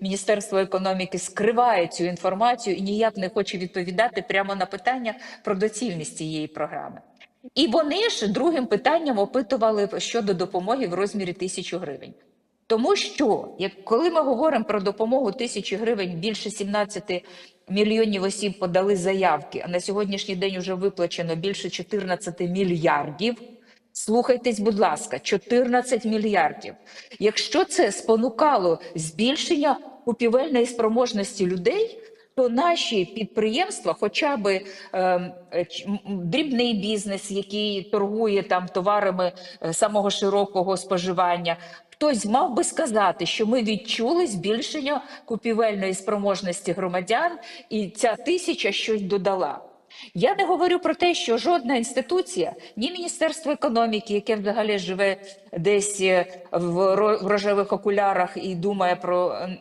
Міністерство економіки скриває цю інформацію і ніяк не хоче відповідати прямо на питання про доцільність цієї програми. І вони ж другим питанням опитували щодо допомоги в розмірі тисячі гривень. Тому що, як коли ми говоримо про допомогу тисячі гривень, більше 17 мільйонів осіб подали заявки, а на сьогоднішній день вже виплачено більше 14 мільярдів. Слухайтесь, будь ласка, 14 мільярдів. Якщо це спонукало збільшення купівельної спроможності людей, то наші підприємства, хоча б е, дрібний бізнес, який торгує там товарами е, самого широкого споживання, хтось мав би сказати, що ми відчули збільшення купівельної спроможності громадян, і ця тисяча щось додала. Я не говорю про те, що жодна інституція, ні Міністерство економіки, яке взагалі живе десь е, в рожевих окулярах і думає про е,